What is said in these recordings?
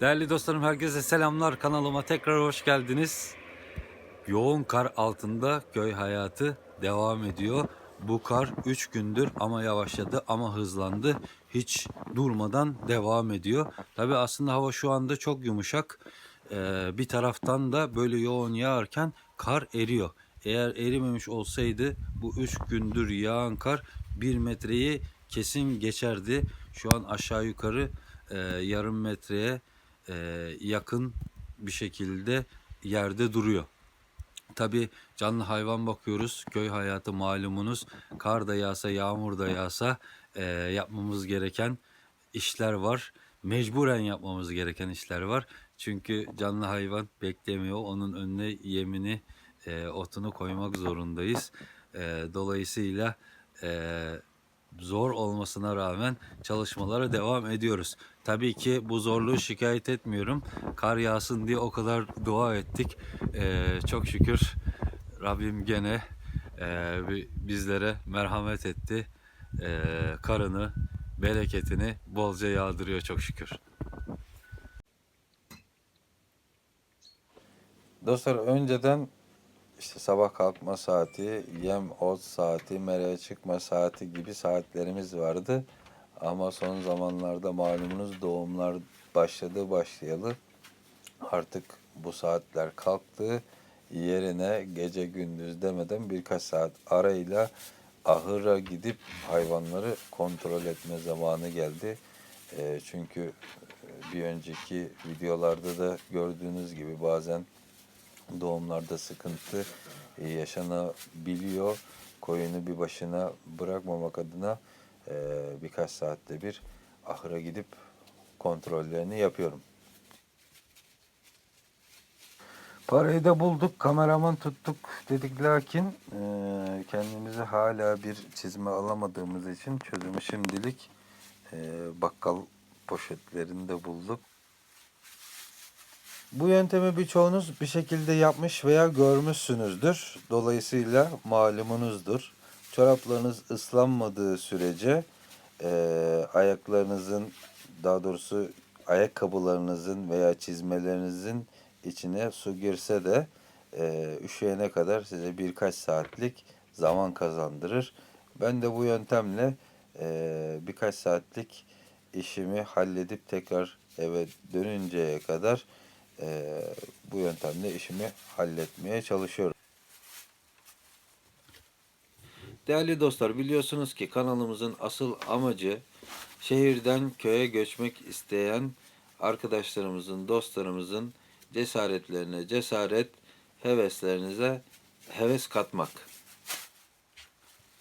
Değerli dostlarım herkese selamlar. Kanalıma tekrar hoş geldiniz. Yoğun kar altında köy hayatı devam ediyor. Bu kar 3 gündür ama yavaşladı ama hızlandı. Hiç durmadan devam ediyor. Tabi aslında hava şu anda çok yumuşak. Ee, bir taraftan da böyle yoğun yağarken kar eriyor. Eğer erimemiş olsaydı bu 3 gündür yağan kar 1 metreyi kesin geçerdi. Şu an aşağı yukarı e, yarım metreye e, yakın bir şekilde yerde duruyor. Tabi canlı hayvan bakıyoruz. Köy hayatı malumunuz. Kar da yağsa, yağmur da yağsa e, yapmamız gereken işler var. Mecburen yapmamız gereken işler var. Çünkü canlı hayvan beklemiyor. Onun önüne yemini, e, otunu koymak zorundayız. E, dolayısıyla e, zor olmasına rağmen çalışmalara devam ediyoruz. Tabii ki bu zorluğu şikayet etmiyorum. Kar yağsın diye o kadar dua ettik. Ee, çok şükür Rabbim gene e, bi- bizlere merhamet etti. Ee, karını, bereketini bolca yağdırıyor çok şükür. Dostlar önceden işte sabah kalkma saati, yem ot saati, mereye çıkma saati gibi saatlerimiz vardı. Ama son zamanlarda malumunuz doğumlar başladı başlayalı. Artık bu saatler kalktı. Yerine gece gündüz demeden birkaç saat arayla ahıra gidip hayvanları kontrol etme zamanı geldi. Çünkü e, bir önceki videolarda da gördüğünüz gibi bazen doğumlarda sıkıntı e, yaşanabiliyor. Koyunu bir başına bırakmamak adına e, birkaç saatte bir ahıra gidip kontrollerini yapıyorum. Parayı da bulduk, kameraman tuttuk dedik lakin e, kendimize hala bir çizme alamadığımız için çözümü şimdilik e, bakkal poşetlerinde bulduk. Bu yöntemi birçoğunuz bir şekilde yapmış veya görmüşsünüzdür. Dolayısıyla malumunuzdur. Çoraplarınız ıslanmadığı sürece eee, ayaklarınızın daha doğrusu ayakkabılarınızın veya çizmelerinizin içine su girse de eee üşüyene kadar size birkaç saatlik zaman kazandırır. Ben de bu yöntemle eee, birkaç saatlik işimi halledip tekrar eve dönünceye kadar eee, bu yöntemle işimi halletmeye çalışıyorum. Değerli dostlar biliyorsunuz ki kanalımızın asıl amacı şehirden köye göçmek isteyen arkadaşlarımızın, dostlarımızın cesaretlerine cesaret, heveslerinize heves katmak.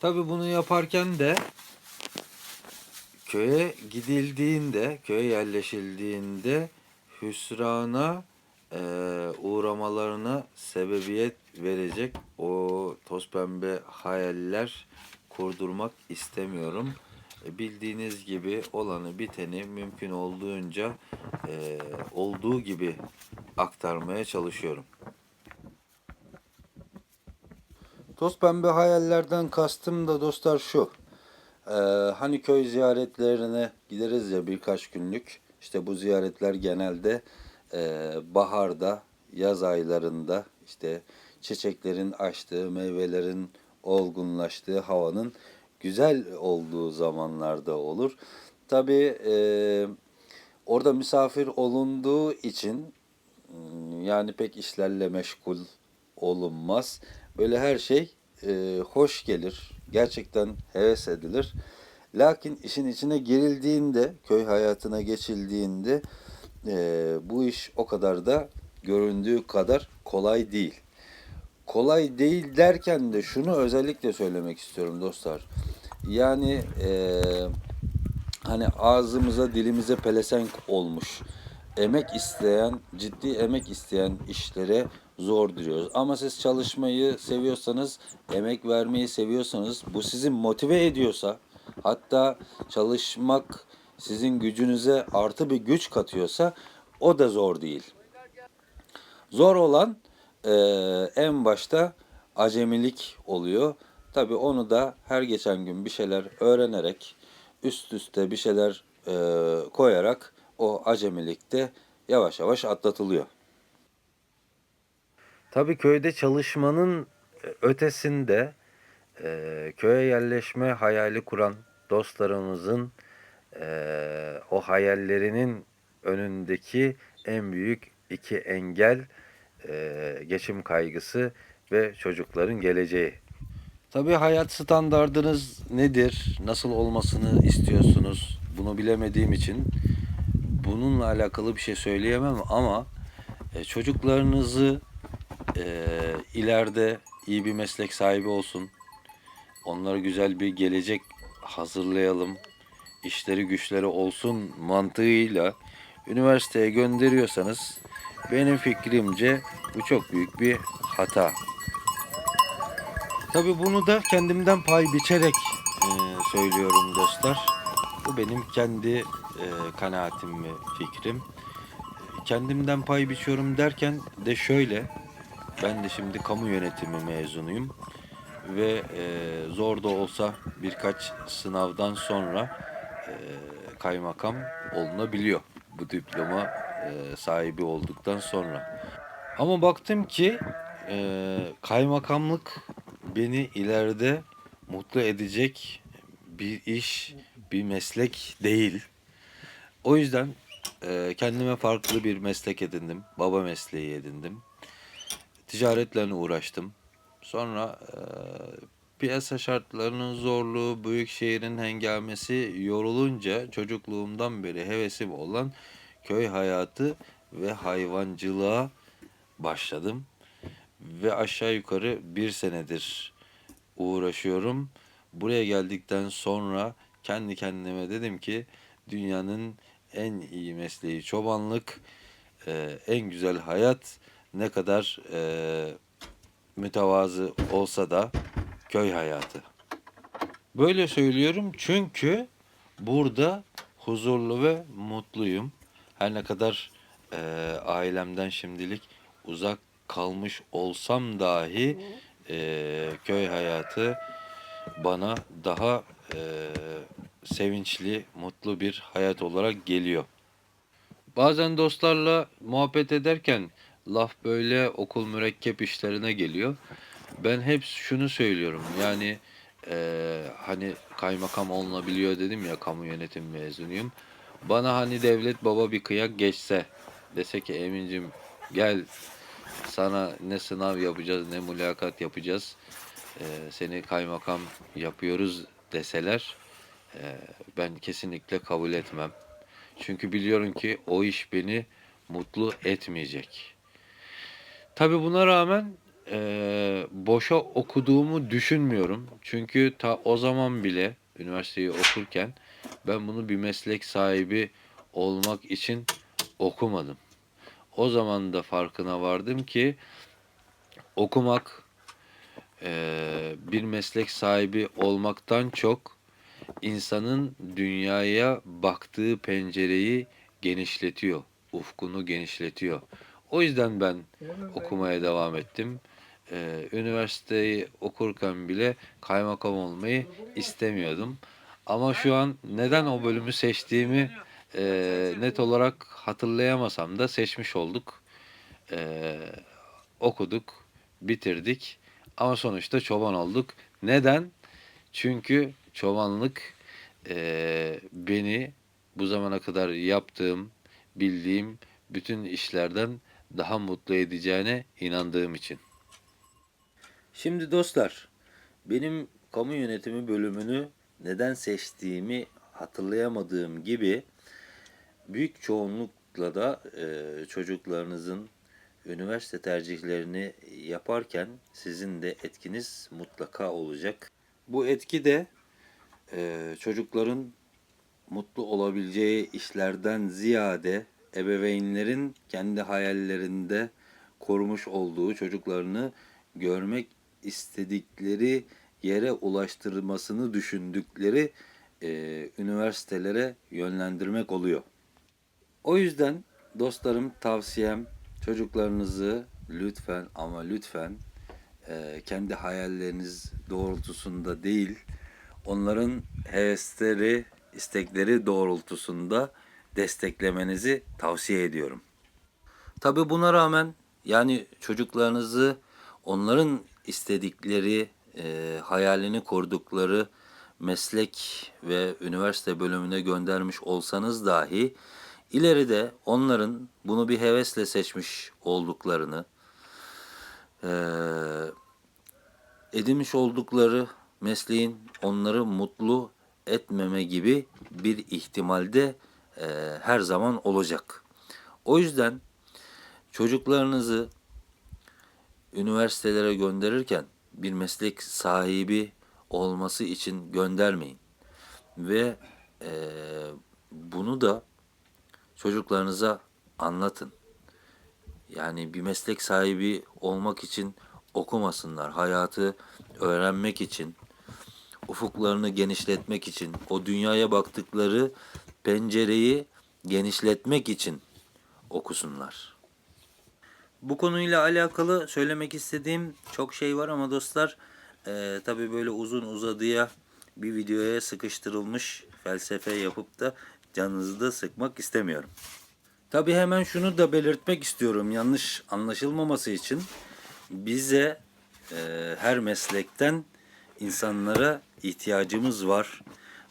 Tabi bunu yaparken de köye gidildiğinde, köye yerleşildiğinde hüsrana eee, uğramalarına sebebiyet verecek o toz pembe hayaller kurdurmak istemiyorum. E, Bildiğiniz gibi olanı biteni mümkün olduğunca eee, olduğu gibi aktarmaya çalışıyorum. Toz pembe hayallerden kastım da dostlar şu. Ee, hani köy ziyaretlerine gideriz ya birkaç günlük. İşte bu ziyaretler genelde e, baharda, yaz aylarında işte çiçeklerin açtığı, meyvelerin olgunlaştığı havanın güzel olduğu zamanlarda olur. Tabii e, orada misafir olunduğu için Hmm, Yani pek işlerle meşgul olunmaz. Böyle her şey e, hoş gelir. Gerçekten heves edilir. Lakin işin içine girildiğinde, köy hayatına geçildiğinde e, bu iş o kadar da göründüğü kadar kolay değil. Kolay değil derken de şunu özellikle söylemek istiyorum dostlar. Yani e, hani ağzımıza dilimize pelesenk olmuş. Emek isteyen, ciddi emek isteyen işlere zor duruyoruz. Ama siz çalışmayı seviyorsanız, emek vermeyi seviyorsanız, bu sizi motive ediyorsa, hatta çalışmak sizin gücünüze artı bir güç katıyorsa o da zor değil. Zor olan eee, en başta acemilik oluyor. Tabii onu da her geçen gün bir şeyler öğrenerek, üst üste bir şeyler eee, koyarak o acemilikte yavaş yavaş atlatılıyor. Tabii köyde çalışmanın ötesinde e, köye yerleşme hayali kuran dostlarımızın e, o hayallerinin önündeki en büyük iki engel e, geçim kaygısı ve çocukların geleceği. Tabii hayat standardınız nedir? Nasıl olmasını istiyorsunuz? Bunu bilemediğim için bununla alakalı bir şey söyleyemem ama e, çocuklarınızı e, ileride iyi bir meslek sahibi olsun. Onlara güzel bir gelecek hazırlayalım. İşleri güçleri olsun mantığıyla üniversiteye gönderiyorsanız benim fikrimce bu çok büyük bir hata. Tabii bunu da kendimden pay biçerek e, söylüyorum dostlar. Bu benim kendi e, kanaatim ve fikrim. Kendimden pay biçiyorum derken de şöyle. Ben de şimdi kamu yönetimi mezunuyum ve e, zor da olsa birkaç sınavdan sonra e, kaymakam olunabiliyor bu diploma e, sahibi olduktan sonra. Ama baktım ki e, kaymakamlık beni ileride mutlu edecek bir iş, bir meslek değil. O yüzden e, kendime farklı bir meslek edindim. Baba mesleği edindim. Ticaretle uğraştım. Sonra e, piyasa şartlarının zorluğu, büyük şehrin hengamesi yorulunca çocukluğumdan beri hevesim olan köy hayatı ve hayvancılığa başladım. Ve aşağı yukarı bir senedir uğraşıyorum. Buraya geldikten sonra kendi kendime dedim ki dünyanın en iyi mesleği çobanlık, e, en güzel hayat ne kadar e, mütevazı olsa da köy hayatı. Böyle söylüyorum çünkü burada huzurlu ve mutluyum. Her ne kadar e, ailemden şimdilik uzak kalmış olsam dahi e, köy hayatı bana daha e, sevinçli, mutlu bir hayat olarak geliyor. Bazen dostlarla muhabbet ederken laf böyle okul mürekkep işlerine geliyor. Ben hep şunu söylüyorum yani eee, hani kaymakam olunabiliyor dedim ya kamu yönetim mezunuyum. Bana hani devlet baba bir kıyak geçse dese ki Emin'cim gel sana ne sınav yapacağız ne mülakat yapacağız eee, seni kaymakam yapıyoruz deseler eee, ben kesinlikle kabul etmem. Çünkü biliyorum ki o iş beni mutlu etmeyecek. Tabii buna rağmen eee, boşa okuduğumu düşünmüyorum. Çünkü ta o zaman bile üniversiteyi okurken ben bunu bir meslek sahibi olmak için okumadım. O zaman da farkına vardım ki okumak eee, bir meslek sahibi olmaktan çok insanın dünyaya baktığı pencereyi genişletiyor, ufkunu genişletiyor. O yüzden ben okumaya devam ettim. Ee, üniversiteyi okurken bile kaymakam olmayı istemiyordum. Ama şu an neden o bölümü seçtiğimi e, net olarak hatırlayamasam da seçmiş olduk. Ee, okuduk, bitirdik. Ama sonuçta çoban olduk. Neden? Çünkü çobanlık eee, beni bu zamana kadar yaptığım, bildiğim bütün işlerden daha mutlu edeceğine inandığım için. Şimdi dostlar, benim kamu yönetimi bölümünü neden seçtiğimi hatırlayamadığım gibi büyük çoğunlukla da eee, çocuklarınızın üniversite tercihlerini yaparken sizin de etkiniz mutlaka olacak. Bu etki de e, çocukların mutlu olabileceği işlerden ziyade ebeveynlerin kendi hayallerinde korumuş olduğu çocuklarını görmek istedikleri yere ulaştırmasını düşündükleri e, üniversitelere yönlendirmek oluyor. O yüzden dostlarım tavsiyem çocuklarınızı lütfen ama lütfen e, kendi hayalleriniz doğrultusunda değil, onların hevesleri, istekleri doğrultusunda desteklemenizi tavsiye ediyorum. Tabi buna rağmen yani çocuklarınızı onların istedikleri, e, hayalini kurdukları meslek ve üniversite bölümüne göndermiş olsanız dahi ileride onların bunu bir hevesle seçmiş olduklarını, e, edinmiş oldukları mesleğin onları mutlu etmeme gibi bir ihtimalde e, her zaman olacak. O yüzden çocuklarınızı üniversitelere gönderirken bir meslek sahibi olması için göndermeyin. Ve e, bunu da çocuklarınıza anlatın. Yani bir meslek sahibi olmak için okumasınlar. Hayatı öğrenmek için, ufuklarını genişletmek için, o dünyaya baktıkları pencereyi genişletmek için okusunlar. Bu konuyla alakalı söylemek istediğim çok şey var ama dostlar e, tabi böyle uzun uzadıya bir videoya sıkıştırılmış felsefe yapıp da canınızı da sıkmak istemiyorum. Tabi hemen şunu da belirtmek istiyorum yanlış anlaşılmaması için. Bize e, her meslekten insanlara ihtiyacımız var.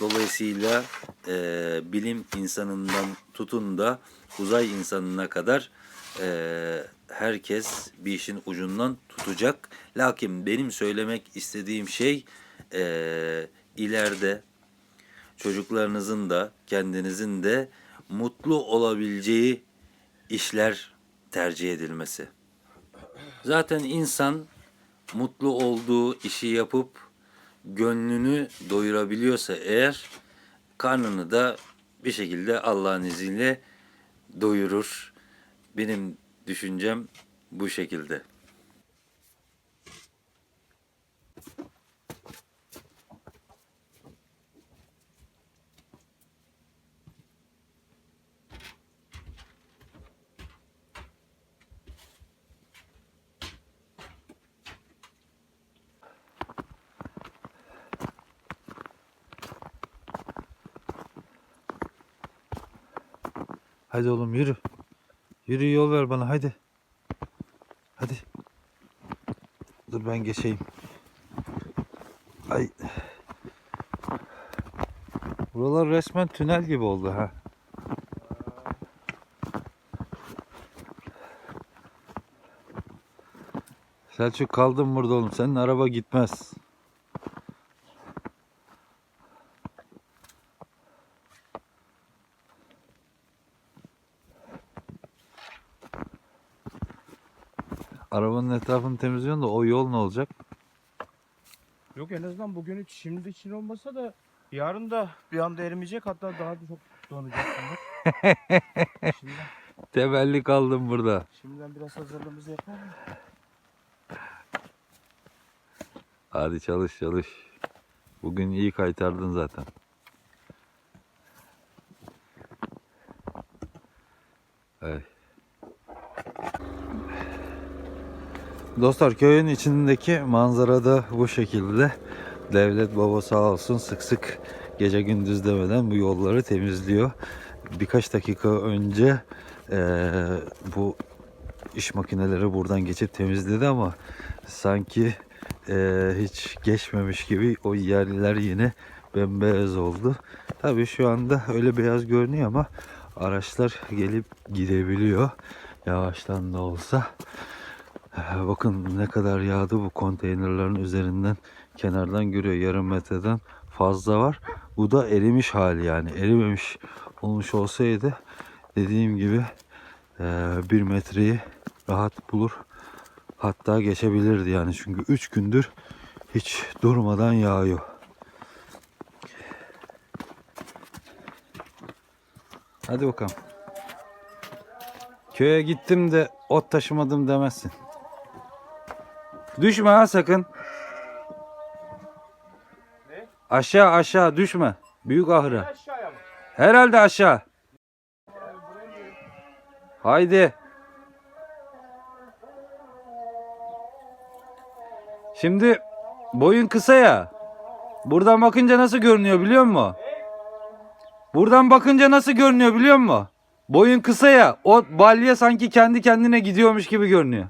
Dolayısıyla e, bilim insanından tutun da uzay insanına kadar e, herkes bir işin ucundan tutacak. Lakin benim söylemek istediğim şey e, ileride çocuklarınızın da kendinizin de mutlu olabileceği işler tercih edilmesi. Zaten insan mutlu olduğu işi yapıp gönlünü doyurabiliyorsa eğer karnını da bir şekilde Allah'ın izniyle doyurur. Benim düşüncem bu şekilde. Hadi oğlum yürü. Yürü yol ver bana hadi. Hadi. Dur ben geçeyim. Ay. Buralar resmen tünel gibi oldu ha. Selçuk kaldım burada oğlum. Senin araba gitmez. Arabanın etrafını temizliyorsun da o yol ne olacak? Yok en azından bugün hiç şimdi için olmasa da yarın da bir anda erimeyecek hatta daha da çok donacak bunlar. şimdiden, Temelli kaldım burada. şimdiden biraz hazırlığımızı yapalım. mı? Hadi çalış çalış. Bugün iyi kaytardın zaten. Dostlar köyün içindeki manzara da bu şekilde. Devlet baba sağ olsun sık sık gece gündüz demeden bu yolları temizliyor. Birkaç dakika önce eee, bu iş makineleri buradan geçip temizledi ama sanki eee, hiç geçmemiş gibi o yerler yine bembeyaz oldu. Tabii şu anda öyle beyaz görünüyor ama araçlar gelip gidebiliyor. Yavaştan da olsa. Ee, Bakın ne kadar yağdı bu konteynerların üzerinden kenardan görüyor yarım metreden fazla var. Bu da erimiş hali yani erimemiş olmuş olsaydı dediğim gibi eee, bir metreyi rahat bulur hatta geçebilirdi yani çünkü 3 gündür hiç durmadan yağıyor. Hadi bakalım. Köye gittim de ot taşımadım demezsin. Düşme ha sakın. Ne? Aşağı aşağı düşme. Büyük ahıra. Aşağıya mı? Herhalde aşağı. Haydi. Şimdi boyun kısa ya. Buradan bakınca nasıl görünüyor biliyor musun? Buradan bakınca nasıl görünüyor biliyor musun? Boyun kısa ya. O balya sanki kendi kendine gidiyormuş gibi görünüyor.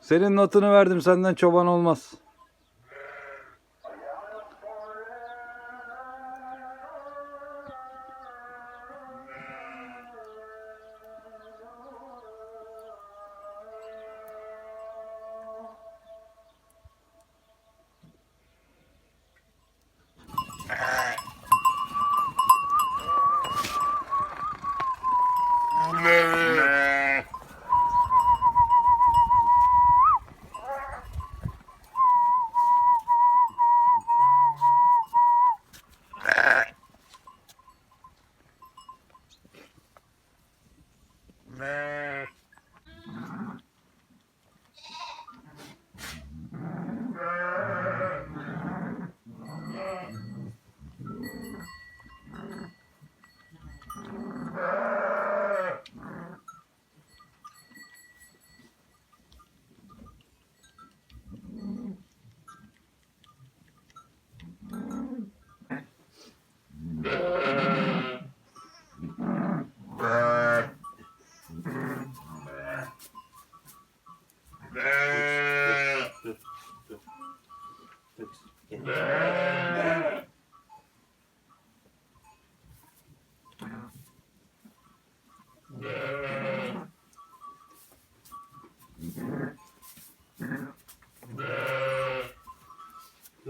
Senin notunu verdim. Senden çoban olmaz.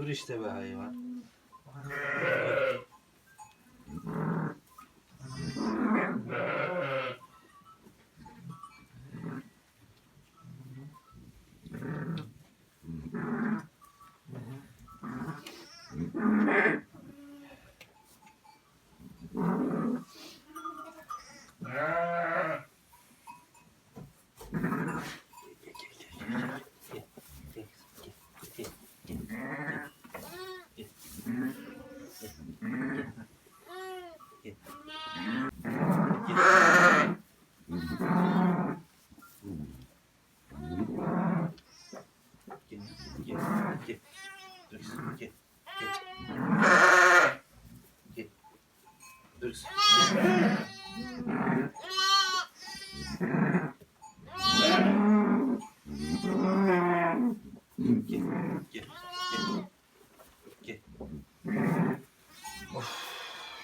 Dur işte be hayvan.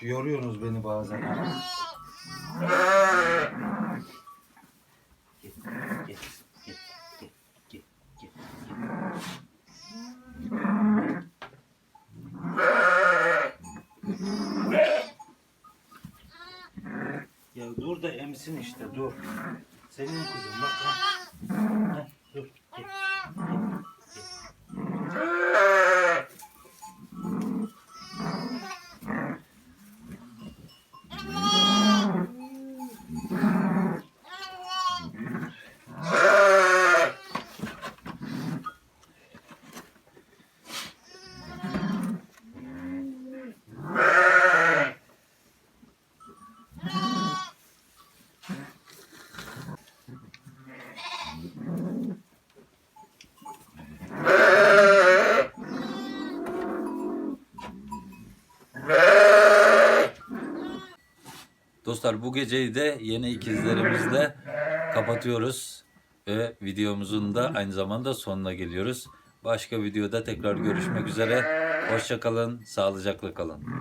Yoruyorsunuz beni bazen. ha. Ya dur da emsin işte dur. Senin kuzun bak. ha. Heh, dur. Gel. Dostlar bu geceyi de yeni ikizlerimizle kapatıyoruz. Ve videomuzun da aynı zamanda sonuna geliyoruz. Başka videoda tekrar görüşmek üzere. Hoşçakalın, sağlıcakla kalın.